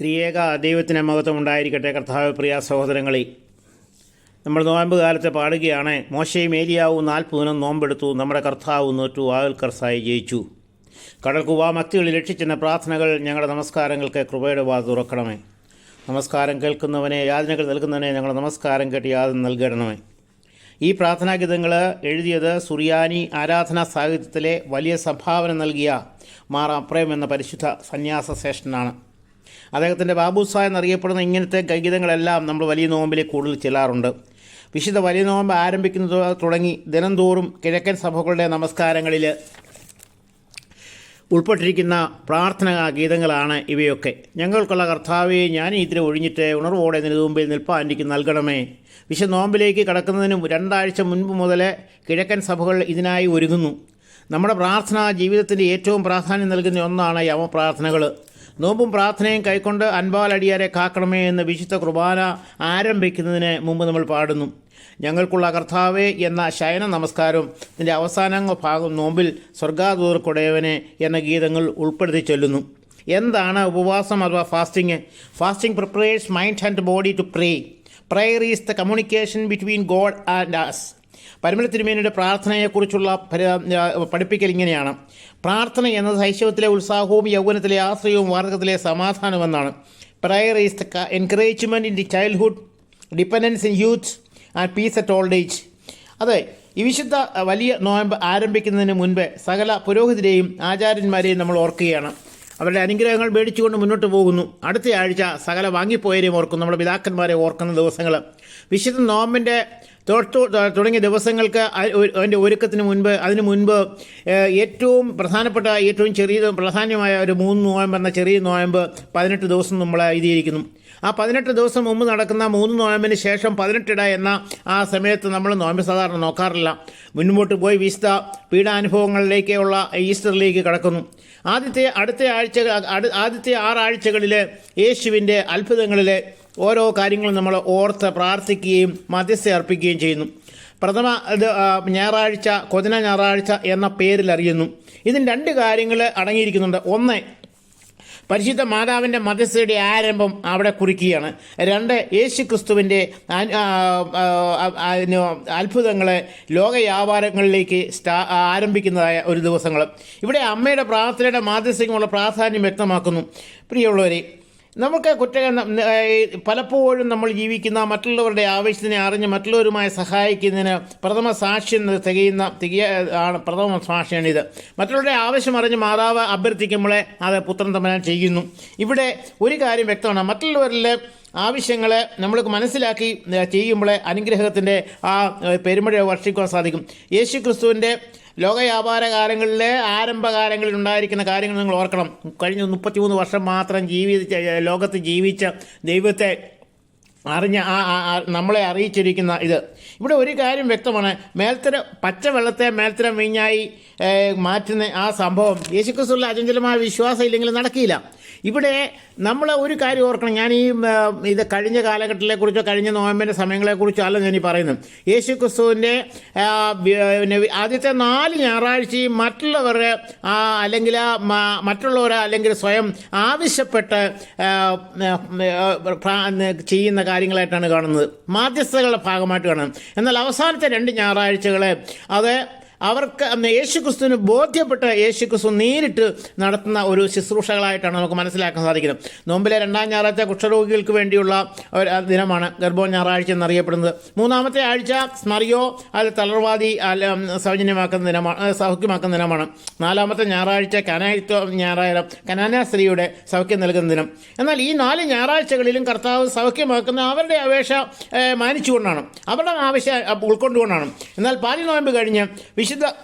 ത്രിയേക ദൈവത്തിന് മഹത്വം ഉണ്ടായിരിക്കട്ടെ കർത്താവ് പ്രിയ സഹോദരങ്ങളെ. നമ്മൾ നോയമ്പ് കാലത്തെ പാടുകയാണ് മോശയും ഏലിയാവും നാൽപ്പതിനും നോമ്പെടുത്തു നമ്മുടെ കർത്താവ് നോറ്റു ആകൽക്കർസായി ജയിച്ചു. കടൽക്കുവാ മക്തികളിൽ രക്ഷിച്ചെന്ന പ്രാർത്ഥനകൾ ഞങ്ങളുടെ നമസ്കാരങ്ങൾക്ക് കൃപയുടെ വാ തുറക്കണമേ. നമസ്കാരം കേൾക്കുന്നവനെ യാതനകൾ നൽകുന്നവനെ ഞങ്ങളുടെ നമസ്കാരം കേട്ട് യാതന നൽകണമേ. ഈ പ്രാർത്ഥനാഗീതങ്ങൾ എഴുതിയത് സുറിയാനി ആരാധനാ സാഹിത്യത്തിലെ വലിയ സംഭാവന നൽകിയ മാറാപ്രേം എന്ന പരിശുദ്ധ സന്യാസ ശ്രേഷ്ഠനാണ്. അദ്ദേഹത്തിന്റെ ബാബുസായ എന്നറിയപ്പെടുന്ന ഇങ്ങനത്തെ ഗീതങ്ങളെല്ലാം നമ്മൾ വലിയ നോമ്പിൽ കൂടുതൽ ചെല്ലാറുണ്ട്. വിശുദ്ധ വലിയ നോമ്പ് ആരംഭിക്കുന്നത് തുടങ്ങി ദിനംതോറും കിഴക്കൻ സഭകളുടെ നമസ്കാരങ്ങളിൽ ഉൾപ്പെട്ടിരിക്കുന്ന പ്രാർത്ഥന ഗീതങ്ങളാണ് ഇവയൊക്കെ. ഞങ്ങൾക്കുള്ള കർത്താവെ ഞാൻ ഇതിനെ ഒഴിഞ്ഞിട്ട് ഉണർവോടെ നിന്റെ മുമ്പിൽ നിൽപ്പാൻ എനിക്ക് നൽകണമേ. വിശുദ്ധ നോമ്പിലേക്ക് കടക്കുന്നതിന് രണ്ടാഴ്ച മുൻപ് മുതൽ കിഴക്കൻ സഭകൾ ഇതിനായി ഒരുങ്ങുന്നു. നമ്മുടെ പ്രാർത്ഥന ജീവിതത്തിന്റെ ഏറ്റവും പ്രാധാന്യം നൽകുന്ന ഒന്നാണ് യമപ്രാർത്ഥനകൾ നോമ്പും പ്രാർത്ഥനയും കൈക്കൊണ്ട് അൻപാലടിയാരെ കാക്കണമേ എന്ന് വിശുദ്ധ കുർബാന ആരംഭിക്കുന്നതിന് മുമ്പ് നമ്മൾ പാടുന്നു. ഞങ്ങൾക്കുള്ള കർത്താവേ എന്ന ശയന നമസ്കാരം ഇതിന്റെ അവസാന ഭാഗം നോമ്പിൽ സ്വർഗാദൂർക്കുടയവനെ എന്ന ഗീതങ്ങൾ ഉൾപ്പെടുത്തി ചൊല്ലുന്നു. എന്താണ് ഉപവാസം അഥവാ fasting? Fasting prepares mind and body to pray. Prayer is the communication between God and us Parumala തിരുമേനിയുടെ പ്രാർത്ഥനയെക്കുറിച്ചുള്ള പഠിപ്പിക്കൽ ഇങ്ങനെയാണ്. പ്രാർത്ഥന എന്നത് ശൈശവത്തിലെ ഉത്സാഹവും യൗവനത്തിലെ ആശ്രയവും വാർദ്ധകത്തിലെ സമാധാനമെന്നാണ് prayer is the encouragement in the childhood dependence in youth and peace at old age അതെ ഈ വിശുദ്ധ വലിയ നോയമ്പ് ആരംഭിക്കുന്നതിന് മുൻപ് സകല പുരോഹിതരെയും ആചാര്യന്മാരെയും നമ്മൾ ഓർക്കുകയാണ്. അവരുടെ അനുഗ്രഹങ്ങൾ മേടിച്ചുകൊണ്ട് മുന്നോട്ട് പോകുന്നു. അടുത്ത ആഴ്ച സകല വാങ്ങിപ്പോയരെയും ഓർക്കും. നമ്മുടെ പിതാക്കന്മാരെ ഓർക്കുന്ന ദിവസങ്ങൾ വിശുദ്ധ നോമ്പിന്റെ തുടങ്ങിയ ദിവസങ്ങൾക്ക് അതിന്റെ ഒരുക്കത്തിന് മുൻപ് അതിന് മുൻപ് ഏറ്റവും പ്രധാനപ്പെട്ട ഏറ്റവും ചെറിയ പ്രധാനമായ ഒരു മൂന്ന് നോയമ്പ് എന്ന ചെറിയ നോയമ്പ് പതിനെട്ട് ദിവസം നമ്മൾ എഴുതിയിരിക്കുന്നു. ആ പതിനെട്ട് ദിവസം മുമ്പ് നടക്കുന്ന മൂന്ന് നോയമ്പിന് ശേഷം പതിനെട്ടിട എന്ന ആ സമയത്ത് നമ്മൾ നോയമ്പ് സാധാരണ നോക്കാറില്ല. മുൻപോട്ട് പോയി വിശുദ്ധ പീഡാനുഭവങ്ങളിലേക്കുള്ള ഈസ്റ്ററിലേക്ക് കടക്കുന്നു. ആദ്യത്തെ അടുത്ത ആഴ്ച ആദ്യത്തെ ആറാഴ്ചകളിൽ യേശുവിന്റെ അത്ഭുതങ്ങളിലെ ഓരോ കാര്യങ്ങളും നമ്മൾ ഓർത്ത് പ്രാർത്ഥിക്കുകയും മധ്യസ്ഥ അർപ്പിക്കുകയും ചെയ്യുന്നു. പ്രഥമ ഇത് ഞായറാഴ്ച കൊതിന ഞായറാഴ്ച എന്ന പേരിൽ അറിയുന്നു. ഇതിന് രണ്ട് കാര്യങ്ങൾ അടങ്ങിയിരിക്കുന്നുണ്ട്. ഒന്ന് പരിശുദ്ധ മാതാവിന്റെ മധ്യസ്ഥയുടെ ആരംഭം അവിടെ കുറിക്കുകയാണ്. രണ്ട് യേശു ക്രിസ്തുവിന്റെ അത്ഭുതങ്ങളെ ലോക വ്യാപാരങ്ങളിലേക്ക് സ്റ്റാ ആരംഭിക്കുന്നതായ ഒരു ദിവസങ്ങൾ. ഇവിടെ അമ്മയുടെ പ്രാർത്ഥനയുടെ മാധ്യസ്ഥികമുള്ള പ്രാധാന്യം വ്യക്തമാക്കുന്നു. പ്രിയമുള്ളവരെ നമുക്ക് കുറ്റ പലപ്പോഴും നമ്മൾ ജീവിക്കുന്ന മറ്റുള്ളവരുടെ ആവശ്യത്തിനെ അറിഞ്ഞ് മറ്റുള്ളവരുമായി സഹായിക്കുന്നതിന് പ്രഥമ സാക്ഷ്യം തികയുന്ന തികയ ആണ് പ്രഥമ സാക്ഷിയാണിത്. മറ്റുള്ളവരുടെ ആവശ്യം അറിഞ്ഞ് മാതാവ് അഭ്യർത്ഥിക്കുമ്പോഴേ അത് പുത്രൻ തമ്പനാൻ ചെയ്യുന്നു. ഇവിടെ ഒരു കാര്യം വ്യക്തമാണ്. മറ്റുള്ളവരിലെ ആവശ്യങ്ങളെ നമ്മൾ മനസ്സിലാക്കി ചെയ്യുമ്പോൾ അനുഗ്രഹത്തിന്റെ ആ പെരുമഴ വർഷിക്കുവാൻ സാധിക്കും. യേശു ക്രിസ്തുവിന്റെ ലോക വ്യാപാര കാലങ്ങളിലെ ആരംഭകാലങ്ങളിൽ ഉണ്ടായിരിക്കുന്ന കാര്യങ്ങൾ നിങ്ങൾ ഓർക്കണം. കഴിഞ്ഞ മുപ്പത്തിമൂന്ന് വർഷം മാത്രം ജീവിച്ച ലോകത്ത് ജീവിച്ച ദൈവത്തെ അറിഞ്ഞ ആ നമ്മളെ അറിയിച്ചിരിക്കുന്ന ഇത്. ഇവിടെ ഒരു കാര്യം വ്യക്തമാണ്. മേൽത്തര പച്ച വെള്ളത്തെ മേൽത്തര വീഞ്ഞായി മാറ്റുന്ന ആ സംഭവം. യേശുക്രിസ്തുള്ള അചഞ്ചലമായ വിശ്വാസം ഇല്ലെങ്കിൽ നടക്കില്ല. ഇവിടെ നമ്മൾ ഒരു കാര്യം ഓർക്കണം. ഞാൻ ഈ ഇത് കഴിഞ്ഞ കാലഘട്ടത്തെക്കുറിച്ചോ കഴിഞ്ഞ നോയമ്പിന്റെ സമയങ്ങളെക്കുറിച്ചോ അല്ല ഞാൻ പറയുന്നത്. യേശു ക്രിസ്തുവിന്റെ ആദ്യത്തെ നാല് ഞായറാഴ്ചയും മറ്റുള്ളവരെ അല്ലെങ്കിൽ മറ്റുള്ളവർ അല്ലെങ്കിൽ സ്വയം ആവശ്യപ്പെട്ട് ചെയ്യുന്ന കാര്യങ്ങളായിട്ടാണ് കാണുന്നത്. മാധ്യസ്ഥകളുടെ ഭാഗമായിട്ട് കാണുന്നത്. എന്നാൽ അവസാനത്തെ രണ്ട് ഞായറാഴ്ചകളെ അത് അവർക്ക് അന്ന് യേശു ക്രിസ്തുവിന് ബോധ്യപ്പെട്ട് യേശു ക്രിസ്തു നേരിട്ട് നടത്തുന്ന ഒരു ശുശ്രൂഷകളായിട്ടാണ് നമുക്ക് മനസ്സിലാക്കാൻ സാധിക്കുന്നത്. നോമ്പിലെ രണ്ടാം ഞായറാഴ്ച കുഷ്ഠരോഗികൾക്ക് വേണ്ടിയുള്ള ഒരു ദിനമാണ് ഗർഭോ ഞായറാഴ്ച എന്നറിയപ്പെടുന്നത്. മൂന്നാമത്തെ ആഴ്ച സ്മറിയോ അത് തളർവാദി സൗജന്യമാക്കുന്ന ദിനമാണ് സൗഖ്യമാക്കുന്ന ദിനമാണ്. നാലാമത്തെ ഞായറാഴ്ച കനായിത്വ ഞായറാഴ്ച കനാന സ്ത്രീയുടെ സൗഖ്യം നൽകുന്ന ദിനം. എന്നാൽ ഈ നാല് ഞായറാഴ്ചകളിലും കർത്താവ് സൗഖ്യമാക്കുന്ന അവരുടെ അപേക്ഷ മാനിച്ചുകൊണ്ടാണ്. അവരുടെ ആവശ്യം ഉൾക്കൊണ്ടുകൊണ്ടാണ്. എന്നാൽ പാലി നോയമ്പ് കഴിഞ്ഞ് വിശുദ്ധ 的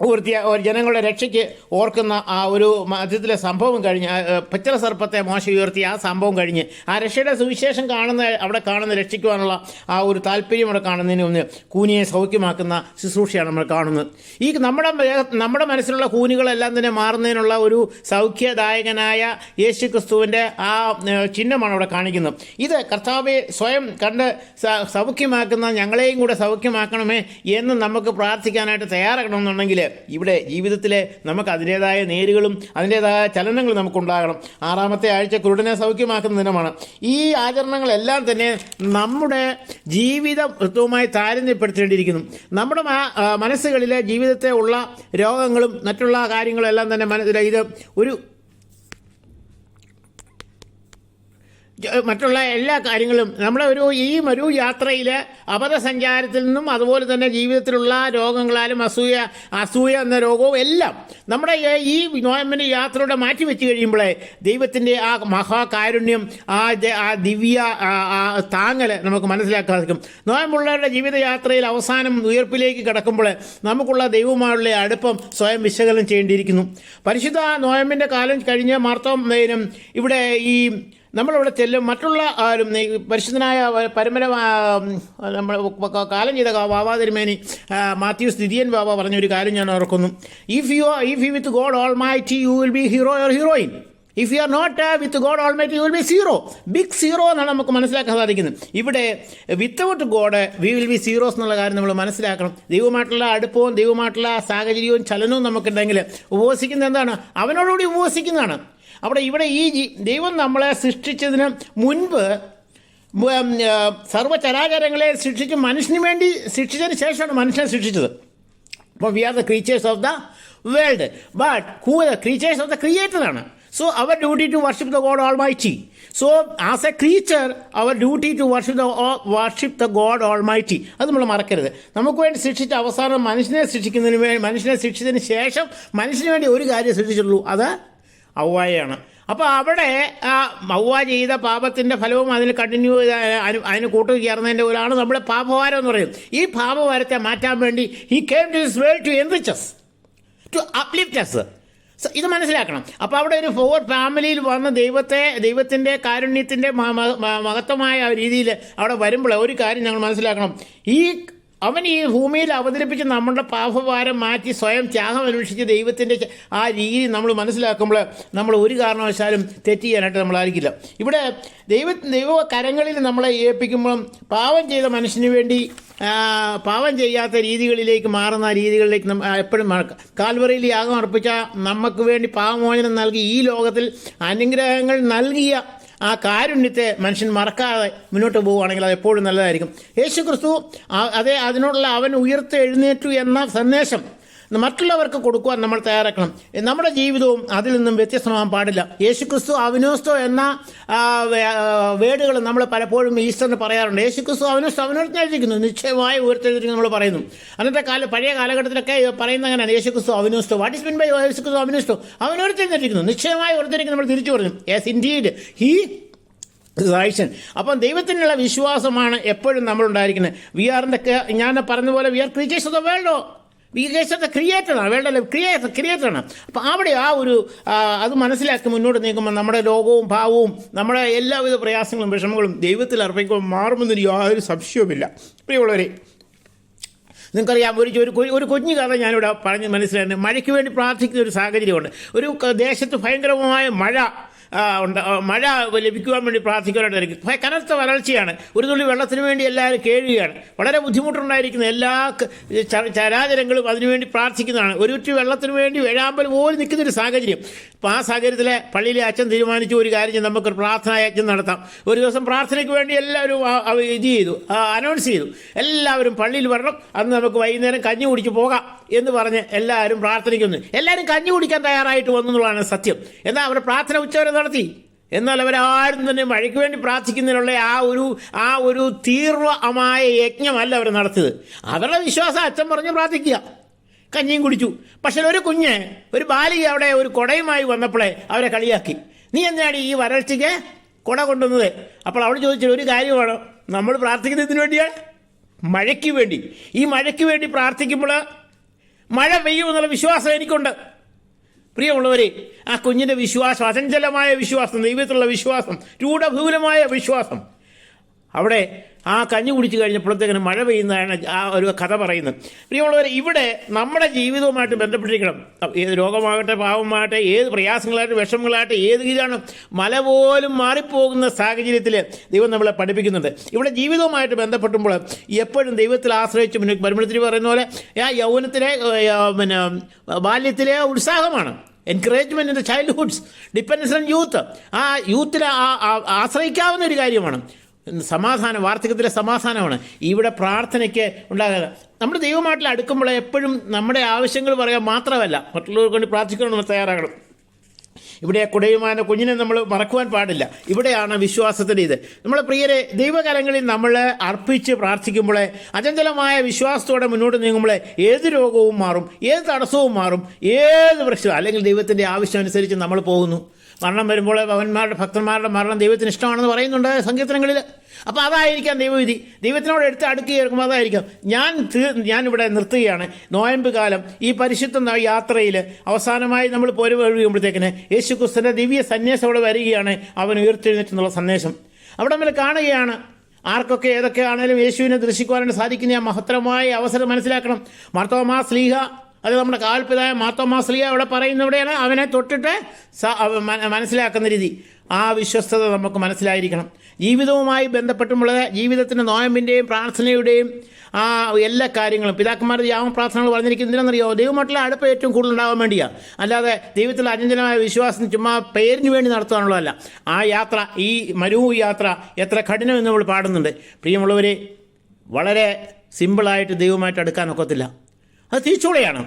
ഒരു ജനങ്ങളുടെ രക്ഷയ്ക്ക് ഓർക്കുന്ന ആ ഒരു മധ്യത്തിലെ സംഭവം കഴിഞ്ഞ് പച്ചല സർപ്പത്തെ മോശം ഉയർത്തിയ ആ സംഭവം കഴിഞ്ഞ് ആ രക്ഷയുടെ സുവിശേഷം കാണുന്ന അവിടെ കാണുന്ന രക്ഷിക്കുവാനുള്ള ആ ഒരു താല്പര്യം അവിടെ കാണുന്നതിന് ഒന്ന് കൂനിയെ സൗഖ്യമാക്കുന്ന ശുശ്രൂഷയാണ് നമ്മൾ കാണുന്നത്. ഈ നമ്മുടെ നമ്മുടെ മനസ്സിലുള്ള കൂനികളെല്ലാം തന്നെ മാറുന്നതിനുള്ള ഒരു സൗഖ്യദായകനായ യേശു ക്രിസ്തുവിന്റെ ആ ചിഹ്നമാണ് അവിടെ കാണിക്കുന്നത്. ഇത് കർത്താവെ സ്വയം കണ്ട് സൗഖ്യമാക്കുന്ന ഞങ്ങളെയും കൂടെ സൗഖ്യമാക്കണമേ എന്ന് നമുക്ക് പ്രാർത്ഥിക്കാനായിട്ട് ഇവിടെ ജീവിതത്തിലെ നമുക്ക് അതിന്റേതായ നേരുകളും അതിന്റേതായ ചലനങ്ങളും നമുക്കുണ്ടാകണം. ആറാമത്തെ ആഴ്ച കുരുടനെ സൗഖ്യമാക്കുന്ന ദിനമാണ്. ഈ ആചരണങ്ങളെല്ലാം തന്നെ നമ്മുടെ ജീവിതവുമായി താരതമ്യപ്പെടുത്തേണ്ടിയിരിക്കുന്നു നമ്മുടെ മനസ്സുകളിലെ ജീവിതത്തെ ഉള്ള രോഗങ്ങളും മറ്റുള്ള കാര്യങ്ങളും എല്ലാം തന്നെ മനസ്സിലായി. ഇത് ഒരു മറ്റുള്ള എല്ലാ കാര്യങ്ങളും. നമ്മളെ ഒരു ഈ ഒരു യാത്രയിൽ അപഥസഞ്ചാരത്തിൽ നിന്നും അതുപോലെ തന്നെ ജീവിതത്തിലുള്ള രോഗങ്ങളാലും അസൂയ അസൂയ എന്ന രോഗവും എല്ലാം നമ്മുടെ ഈ- നോയമ്പിന്റെ യാത്രയുടെ മാറ്റി വെച്ച് കഴിയുമ്പോഴേ ദൈവത്തിന്റെ ആ മഹാകാരുണ്യം ആ ദിവ്യ താങ്ങൽ നമുക്ക് മനസ്സിലാക്കാൻ സാധിക്കും. നോയമ്പുള്ളവരുടെ ജീവിതയാത്രയിൽ അവസാനം ഉയർപ്പിലേക്ക് കിടക്കുമ്പോൾ നമുക്കുള്ള ദൈവവുമായുള്ള അടുപ്പം സ്വയം വിശകലനം ചെയ്യേണ്ടിയിരിക്കുന്നു. പരിശുദ്ധ നോയമ്പിന്റെ കാലം കഴിഞ്ഞ് മാർത്തോം ഇവിടെ ഈ നമ്മളിവിടെ ചെല്ലും. മറ്റുള്ള ആരും പരിശുദ്ധനായ പരമ്പര നമ്മൾ കാലം ചെയ്ത വാവാതിരുമേനി തിരുമേനി സ്ഥിതിയൻ ബാബ പറഞ്ഞൊരു കാര്യം ഞാൻ ഓർക്കുന്നു. If you if you with God almighty you will be hero or heroine if you are not with God almighty you will be zero big zero എന്നാണ് നമുക്ക് മനസ്സിലാക്കാൻ സാധിക്കുന്നത്. ഇവിടെ without God we will be zeros എന്നുള്ള കാര്യം നമ്മൾ മനസ്സിലാക്കണം. ദൈവമായിട്ടുള്ള അടുപ്പവും ദൈവമായിട്ടുള്ള സാഹചര്യവും ചലനവും നമുക്കുണ്ടെങ്കിൽ ഉപവസിക്കുന്നത് എന്താണ്? അവനോടുകൂടി ഉപവസിക്കുന്നതാണ്. അവിടെ ഇവിടെ ഈ ദൈവം നമ്മളെ സൃഷ്ടിച്ചതിന് മുൻപ് സർവചരാചരങ്ങളെ സൃഷ്ടിച്ച് മനുഷ്യന് വേണ്ടി സൃഷ്ടിച്ചതിന് ശേഷമാണ് മനുഷ്യനെ സൃഷ്ടിച്ചത്. അപ്പോൾ we are the creatures of the world but who the creatures of the ക്രിയേറ്ററാണ് so our duty to worship the God almighty so as a creature our duty to worship the worship the God almighty അത് നമ്മൾ മറക്കരുത്. നമുക്ക് വേണ്ടി സൃഷ്ടിച്ച അവസാനം മനുഷ്യനെ സൃഷ്ടിക്കുന്നതിന് വേണ്ടി മനുഷ്യനെ സൃഷ്ടിച്ചതിന് ശേഷം മനുഷ്യന് വേണ്ടി ഒരു കാര്യം സൃഷ്ടിച്ചുള്ളൂ അത് ഔവായാണ്. അപ്പോൾ അവിടെ ആ മൗവ ചെയ്ത പാപത്തിന്റെ ഫലവും അതിന് കണ്ടിന്യൂ അതിന് കൂട്ടു ചേർന്നതിന്റെ പോലാണ് നമ്മുടെ പാപഭാരം എന്ന് പറയുന്നത്. ഈ പാപവാരത്തെ മാറ്റാൻ വേണ്ടി he came to this world to enrich us to uplift us ഇത് മനസ്സിലാക്കണം. അപ്പോൾ അവിടെ ഒരു ഫോർ ഫാമിലിയിൽ വന്ന ദൈവത്തെ ദൈവത്തിന്റെ കാരുണ്യത്തിന്റെ മഹത്വമായ രീതിയിൽ അവിടെ വരുമ്പോൾ ഒരു കാര്യം ഞങ്ങൾ മനസ്സിലാക്കണം. ഈ അവൻ ഈ ഭൂമിയിൽ അവതരിപ്പിച്ച് നമ്മുടെ പാപഭാരം മാറ്റി സ്വയം ത്യാഗം അനുഷ്ഠിച്ച് ദൈവത്തിന്റെ ആ രീതി നമ്മൾ മനസ്സിലാക്കുമ്പോൾ നമ്മൾ ഒരു കാരണവശാലും തെറ്റ് ചെയ്യാനായിട്ട് നമ്മളായിരിക്കില്ല ഇവിടെ ദൈവ ദൈവ കരങ്ങളിൽ നമ്മളെ ഏൽപ്പിക്കുമ്പം പാവം ചെയ്ത മനുഷ്യന് വേണ്ടി പാവം ചെയ്യാത്ത രീതികളിലേക്ക് മാറുന്ന രീതികളിലേക്ക് നമ്മൾ എപ്പോഴും കാൽവറിയിൽ യാഗം അർപ്പിച്ച നമുക്ക് വേണ്ടി പാവമോചനം നൽകി ഈ ലോകത്തിൽ അനുഗ്രഹങ്ങൾ നൽകിയ ആ കാരുണ്യത്തെ മനുഷ്യൻ മറക്കാതെ മുന്നോട്ട് പോവുകയാണെങ്കിൽ അത് എപ്പോഴും നല്ലതായിരിക്കും. യേശു ക്രിസ്തു അതെ അതേ അതിനോടുള്ള അവൻ ഉയർത്തെഴുന്നേറ്റു എന്ന സന്ദേശം മറ്റുള്ളവർക്ക് കൊടുക്കുവാൻ നമ്മൾ തയ്യാറാക്കണം. നമ്മുടെ ജീവിതവും അതിൽ നിന്നും വ്യത്യസ്തമാകാൻ പാടില്ല. യേശുക്രിസ്തു അവിനോസ്തോ എന്ന വേടുകൾ നമ്മൾ പലപ്പോഴും ഈസ്റ്ററിന് പറയാറുണ്ട്. യേശുക്രിസ്തു അവിനോസ്തോ അവനോർത്തിരിക്കുന്നു നിശ്ചയമായി ഉയർത്തെഴുതിരിക്കുന്നു നമ്മൾ പറയുന്നു. അന്നത്തെ കാല പഴയ കാലഘട്ടത്തിലൊക്കെ പറയുന്ന അങ്ങനെയാണ്. യേശുക്രിസ്തു അവിനോസ്തോ. വാട്ട് ഇസ് മീൻ ബൈ യേശുക്രിസ്തു അവിനോസ്തോ? അവനോർത്തിരിക്കുന്നു നിശ്ചയമായി ഉയർത്തിരിക്കുന്നു നമ്മൾ തിരിച്ചു പറഞ്ഞു. യെസ് ഇൻഡീഡ് ഹീ റൈഷൻ അപ്പം ദൈവത്തിനുള്ള വിശ്വാസമാണ് എപ്പോഴും നമ്മളുണ്ടായിരിക്കുന്നത്. വി ആറിന്റെ ഞാൻ പറഞ്ഞ പോലെ we are creatures of the വേൾഡോ we of ക്രിയേറ്ററാണ് വേൾഡ് ക്രിയേറ്റർ ക്രിയേറ്ററാണ് അപ്പോൾ അവിടെ ആ ഒരു അത് മനസ്സിലാക്കി മുന്നോട്ട് നീക്കുമ്പോൾ നമ്മുടെ ലോകവും ഭാവവും നമ്മുടെ എല്ലാവിധ പ്രയാസങ്ങളും വിഷമങ്ങളും ദൈവത്തിൽ അർപ്പിക്കുമ്പോൾ മാറുമെന്നൊരു യാതൊരു സംശയവുമില്ല. പ്രിയമുള്ളവരെ നിങ്ങൾക്കറിയാം ഒരു ഒരു ഒരു കുഞ്ഞു കഥ ഞാനിവിടെ പറഞ്ഞ് മനസ്സിലായിരുന്നു മഴയ്ക്ക് വേണ്ടി പ്രാർത്ഥിക്കുന്ന ഒരു സാഹചര്യമുണ്ട്. ഒരു ദേശത്ത് ഭയങ്കരമായ മഴ മഴ ലഭിക്കുവാൻ വേണ്ടി പ്രാർത്ഥിക്കാനായിട്ടായിരിക്കും ഭയ- കനത്ത വരൾച്ചയാണ്. ഒരു തുള്ളി വെള്ളത്തിന് വേണ്ടി എല്ലാവരും കേഴുകയാണ്. വളരെ ബുദ്ധിമുട്ടുണ്ടായിരിക്കുന്ന എല്ലാ ചരാചരങ്ങളും അതിനുവേണ്ടി പ്രാർത്ഥിക്കുന്നതാണ്. ഒരു ഉറ്റി വെള്ളത്തിന് വേണ്ടി വേഴാമ്പൽ പോലും നിൽക്കുന്നൊരു സാഹചര്യം. അപ്പോൾ ആ സാഹചര്യത്തിലെ പള്ളിയിലെ അച്ഛൻ തീരുമാനിച്ചു ഒരു കാര്യം നമുക്കൊരു പ്രാർത്ഥനാ യജ്ഞം നടത്താം. ഒരു ദിവസം പ്രാർത്ഥനയ്ക്ക് വേണ്ടി എല്ലാവരും ഇത് ചെയ്തു. അനൗൺസ് ചെയ്തു. എല്ലാവരും പള്ളിയിൽ വരണം. അന്ന് നമുക്ക് വൈകുന്നേരം കഞ്ഞി കുടിച്ച് പോകാം എന്ന് പറഞ്ഞ് എല്ലാവരും പ്രാർത്ഥനയ്ക്ക് വന്നു. എല്ലാവരും കഞ്ഞി കുടിക്കാൻ തയ്യാറായിട്ട് വന്നു എന്നുള്ളതാണ് സത്യം. എന്നാൽ അവരുടെ പ്രാർത്ഥന ഉച്ചവരെ നടത്തി. എന്നാൽ അവരാരും തന്നെ മഴയ്ക്ക് വേണ്ടി പ്രാർത്ഥിക്കുന്നതിനുള്ള ആ ഒരു ആ ഒരു തീവ്രമായ യജ്ഞമല്ല അവർ നടത്തിയത്. അവരുടെ വിശ്വാസം അച്ഛൻ പറഞ്ഞ് പ്രാർത്ഥിക്കുക. കഞ്ഞിയും കുടിച്ചു. പക്ഷെ ഒരു കുഞ്ഞ് ഒരു ബാലിക അവിടെ ഒരു കുടയുമായി വന്നപ്പോഴേ അവരെ കളിയാക്കി. നീ എന്തിനാണ് ഈ വരൾച്ചയ്ക്ക് കുട കൊണ്ടുവന്നത്? അപ്പോൾ അവൾ ചോദിച്ചത് ഒരു കാര്യമാണ്. നമ്മൾ പ്രാർത്ഥിക്കുന്നത് ഇതിനു വേണ്ടിയാണ് മഴയ്ക്ക് വേണ്ടി. ഈ മഴയ്ക്ക് വേണ്ടി പ്രാർത്ഥിക്കുമ്പോൾ മഴ പെയ്യുമെന്നുള്ള വിശ്വാസം എനിക്കുണ്ട്. പ്രിയമുള്ളവരെ ആ കുഞ്ഞിന്റെ വിശ്വാസം അചഞ്ചലമായ വിശ്വാസം ദൈവത്തിലുള്ള വിശ്വാസം രൂഢഭൂലമായ വിശ്വാസം അവിടെ ആ കഞ്ഞി കുടിച്ചു കഴിഞ്ഞപ്പോഴത്തേക്കിന് മഴ പെയ്യുന്നതാണ് ആ ഒരു കഥ പറയുന്നത്. പ്രിയമുള്ളവർ ഇവിടെ നമ്മുടെ ജീവിതവുമായിട്ട് ബന്ധപ്പെട്ടിരിക്കണം. ഏത് രോഗമാകട്ടെ പാവമാകട്ടെ ഏത് പ്രയാസങ്ങളായിട്ട് വിഷമങ്ങളായിട്ട് ഏത് ഇതാണ് മല പോലും മാറിപ്പോകുന്ന സാഹചര്യത്തിൽ ദൈവം നമ്മളെ പഠിപ്പിക്കുന്നുണ്ട്. ഇവിടെ ജീവിതവുമായിട്ട് ബന്ധപ്പെട്ടുമ്പോൾ എപ്പോഴും ദൈവത്തിൽ ആശ്രയിച്ച് മുന്നിൽ പരിമളത്തിൽ പറയുന്ന പോലെ ആ യൗവനത്തിലെ പിന്നെ ബാല്യത്തിലെ ഉത്സാഹമാണ്. Encouragement in the childhoods dependence on youth ആ യൂത്തിൽ ആശ്രയിക്കാവുന്ന ഒരു കാര്യമാണ്. സമാധാനം വാർദ്ധക്യത്തിലെ സമാധാനമാണ്. ഇവിടെ പ്രാർത്ഥനയ്ക്ക് ഉണ്ടാകുന്നത് നമ്മൾ ദൈവമായിട്ട് അടുക്കുമ്പോൾ എപ്പോഴും നമ്മുടെ ആവശ്യങ്ങൾ പറയാൻ മാത്രമല്ല മറ്റുള്ളവർക്ക് വേണ്ടി പ്രാർത്ഥിക്കണം തയ്യാറാകണം. ഇവിടെ കുടയുമാന കുഞ്ഞിനെ നമ്മൾ മറക്കുവാൻ പാടില്ല. ഇവിടെയാണ് വിശ്വാസത്തിന്റെ ഇത്. നമ്മളെ പ്രിയരെ ദൈവകരങ്ങളിൽ നമ്മൾ അർപ്പിച്ച് പ്രാർത്ഥിക്കുമ്പോൾ അചഞ്ചലമായ വിശ്വാസത്തോടെ മുന്നോട്ട് നീങ്ങുമ്പോൾ ഏത് രോഗവും മാറും ഏത് തടസ്സവും മാറും ഏത് പ്രശ്നവും. അല്ലെങ്കിൽ ദൈവത്തിന്റെ ആവശ്യം അനുസരിച്ച് നമ്മൾ പോകുന്നു. മരണം വരുമ്പോൾ ഭവന്മാരുടെ ഭക്തന്മാരുടെ മരണം ദൈവത്തിന് ഇഷ്ടമാണെന്ന് പറയുന്നുണ്ട് സങ്കീർത്തനങ്ങളിൽ. അപ്പോൾ അതായിരിക്കാം ദൈവവിധി. ദൈവത്തിനോട് എടുത്ത് അടുക്കി ചേർക്കുമ്പോൾ അതായിരിക്കാം. ഞാൻ ഞാനിവിടെ നിർത്തുകയാണ്. നോയമ്പ് കാലം ഈ പരിശുദ്ധ യാത്രയിൽ അവസാനമായി നമ്മൾ പോരു കഴിയുമ്പോഴത്തേക്കിന് യേശു ക്രിസ്തുവിന്റെ ദിവ്യ സന്യാസം അവിടെ വരികയാണ്. അവൻ ഉയർത്തെഴുന്നേറ്റെന്നുള്ള സന്ദേശം. അവിടെ നമ്മൾ കാണുകയാണ്. ആർക്കൊക്കെ ഏതൊക്കെ ആണെങ്കിലും യേശുവിനെ ദർശിക്കുവാനായിട്ട് സാധിക്കുന്ന ആ മഹത്തരമായ അവസരം മനസ്സിലാക്കണം. മാർത്തോമാ സ്ലീഹ അത് നമ്മുടെ കാൽപിതായ മാത്തോ മാസ്ലിയ അവിടെ പറയുന്നവിടെയാണ് അവനെ തൊട്ടിട്ട് മനസ്സിലാക്കുന്ന രീതി. ആ വിശ്വസ്തത നമുക്ക് മനസ്സിലായിരിക്കണം. ജീവിതവുമായി ബന്ധപ്പെട്ടുമുള്ളത് ജീവിതത്തിന്റെ നോയമ്പിന്റെയും പ്രാർത്ഥനയുടെയും ആ എല്ലാ കാര്യങ്ങളും പിതാക്കന്മാരുടെ യാമ പ്രാർത്ഥനകൾ പറഞ്ഞിരിക്കുന്നത് എന്തിനാണെന്നറിയോ? ദൈവമായിട്ടുള്ള അടുപ്പം ഏറ്റവും കൂടുതൽ ഉണ്ടാകാൻ വേണ്ടിയാണ് അല്ലാതെ ദൈവത്തിൽ അനുജനമായ വിശ്വാസം ചുമ്മാ പേരിന് വേണ്ടി നടത്താനുള്ളതല്ല ആ യാത്ര ഈ മരുഭൂ യാത്ര എത്ര കഠിനമെന്ന് നമ്മൾ പാടുന്നുണ്ട്. പ്രിയമുള്ളവരെ വളരെ സിമ്പിളായിട്ട് ദൈവമായിട്ട് അടുക്കാൻ ഒക്കത്തില്ല. അത് തീച്ചൂളയാണ്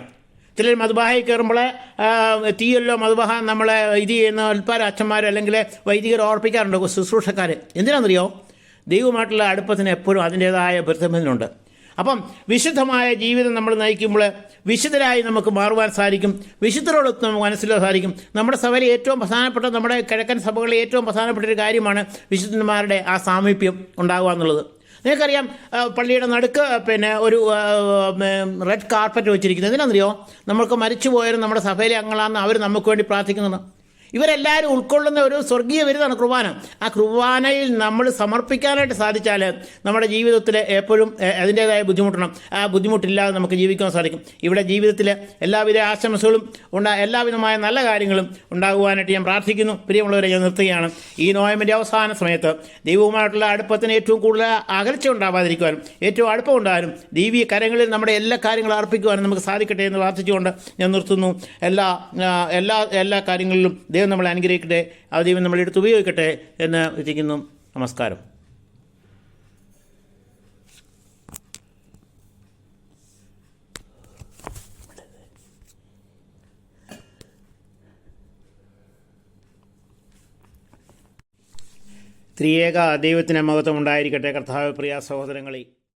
ചിലർ മധുബാഹയിൽ കയറുമ്പോൾ തീയല്ലോ മധുബാഹ നമ്മളെ ഇത് ചെയ്യുന്ന അൽപ്പാര അച്ഛന്മാർ അല്ലെങ്കിൽ വൈദികർ ഓർപ്പിക്കാറുണ്ട് ശുശ്രൂഷക്കാർ. എന്തിനാണെന്നറിയോ? ദൈവമായിട്ടുള്ള അടുപ്പത്തിന് എപ്പോഴും അതിന്റേതായ ബന്ധമുണ്ട് അപ്പം വിശുദ്ധമായ ജീവിതം നമ്മൾ നയിക്കുമ്പോൾ വിശുദ്ധരായി നമുക്ക് മാറുവാൻ സാധിക്കും. വിശുദ്ധരോടൊത്ത് നമുക്ക് മനസ്സിലാക്കാൻ സാധിക്കും. നമ്മുടെ സഭയിലെ ഏറ്റവും പ്രധാനപ്പെട്ട നമ്മുടെ കിഴക്കൻ സഭകളിലെ ഏറ്റവും പ്രധാനപ്പെട്ട ഒരു കാര്യമാണ് വിശുദ്ധന്മാരുടെ ആ സാമീപ്യം ഉണ്ടാകുക എന്നുള്ളത്. നിങ്ങൾക്കറിയാം പള്ളിയുടെ നടുക്ക് പിന്നെ ഒരു റെഡ് കാർപ്പറ്റ് വെച്ചിരിക്കുന്നത്. എന്തിനാണെന്നറിയോ? നമ്മൾക്ക് മരിച്ചു പോയാലും നമ്മുടെ സഭയിലെ അംഗങ്ങളാണെന്ന് അവർ നമുക്ക് വേണ്ടി പ്രാർത്ഥിക്കുന്നത് ഇവരെല്ലാവരും ഉൾക്കൊള്ളുന്ന ഒരു സ്വർഗീയ വിരുദാണ് കുർബാന. ആ കുർബാനയിൽ നമ്മൾ സമർപ്പിക്കാനായിട്ട് സാധിച്ചാൽ നമ്മുടെ ജീവിതത്തിൽ എപ്പോഴും അതിന്റേതായ ബുദ്ധിമുട്ടണം. ആ ബുദ്ധിമുട്ടില്ലാതെ നമുക്ക് ജീവിക്കാൻ സാധിക്കും. ഇവിടെ ജീവിതത്തിൽ എല്ലാവിധ ആശംസകളും ഉണ്ടാ എല്ലാവിധമായ നല്ല കാര്യങ്ങളും ഉണ്ടാകുവാനായിട്ട് ഞാൻ പ്രാർത്ഥിക്കുന്നു. പ്രിയമുള്ളവരെ ഞാൻ നിർത്തുകയാണ്. ഈ നോയമ്പിന്റെ അവസാന സമയത്ത് ദൈവവുമായിട്ടുള്ള അടുപ്പത്തിന് ഏറ്റവും കൂടുതൽ അകൽച്ച ഉണ്ടാവാതിരിക്കുവാനും ഏറ്റവും അടുപ്പം ഉണ്ടാകാനും ദൈവീയ കരങ്ങളിൽ നമ്മുടെ എല്ലാ കാര്യങ്ങളും അർപ്പിക്കുവാനും നമുക്ക് സാധിക്കട്ടെ എന്ന് പ്രാർത്ഥിച്ചുകൊണ്ട് ഞാൻ നിർത്തുന്നു. എല്ലാ എല്ലാ എല്ലാ കാര്യങ്ങളിലും ദൈവം നമ്മളെ അനുഗ്രഹിക്കട്ടെ ആ ദൈവം നമ്മളെടുത്ത് ഉപയോഗിക്കട്ടെ എന്ന് വിചിക്കുന്നു നമസ്കാരം. ത്രിയേക ദൈവത്തിന് മഹത്വം ഉണ്ടായിരിക്കട്ടെ കർത്താവ് പ്രിയ സഹോദരങ്ങളെ.